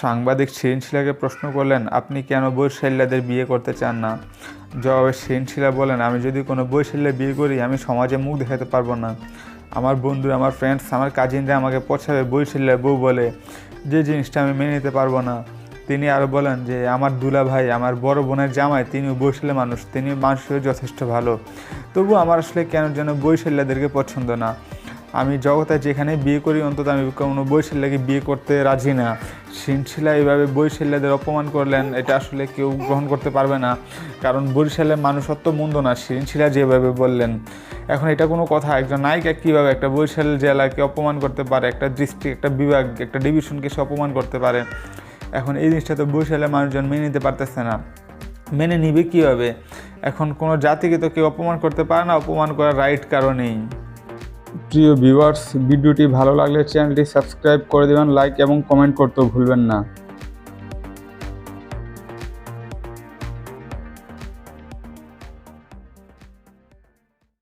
সাংবাদিক শিরিন প্রশ্ন করলেন, আপনি কেন বৈশাল্যাদের বিয়ে করতে চান না? জবাবে শিরিন বলেন আমি যদি কোনো বৈশাল্যে বিয়ে করি, আমি সমাজে মুখ দেখাতে পারব না। আমার বন্ধু, আমার ফ্রেন্ডস আমার কাজিনরা আমাকে পছাবে বৈশাল্যের বউ বলে, যে জিনিসটা আমি মেনে নিতে পারব না। তিনি আরও বলেন যে, আমার দুলা ভাই, আমার বড় বোনের জামাই, তিনিও বৈশাল্য মানুষ তিনি মানুষের যথেষ্ট ভালো। তবু আমার আসলে কেন যেন বৈশাল্যদেরকে পছন্দ না? আমি জগতে যেখানে বিয়ে করি, অন্তত আমি কোনো বৈশাল্যকে বিয়ে করতে রাজি না। শিনশিলা এইভাবে বৈশাল্যদের অপমান করলেন, এটা আসলে কেউ গ্রহণ করতে পারবে না। কারণ বরিশালের মানুষ অত মন্দ না, শিনশিলা যেভাবে বললেন। এখন এটা কোনো কথা, একজন নায়িকা কীভাবে একটা বরিশাল জেলাকে অপমান করতে পারে, একটা ডিস্ট্রিক্ট একটা বিভাগ, একটা ডিভিশনকে সে অপমান করতে পারে? এখন এই জিনিসটা তো বরিশালের মানুষজন মেনে নিতে পারতেছে না। মেনে নিবে কীভাবে? এখন কোনো জাতিকে তো কেউ অপমান করতে পারে না, অপমান করার রাইট কারণেই। প্রিয় ভিউয়ার্স ভিডিওটি ভালো লাগলে চ্যানেলটি সাবস্ক্রাইব করে দেবেন লাইক এবং কমেন্ট করতেও ভুলবেন না।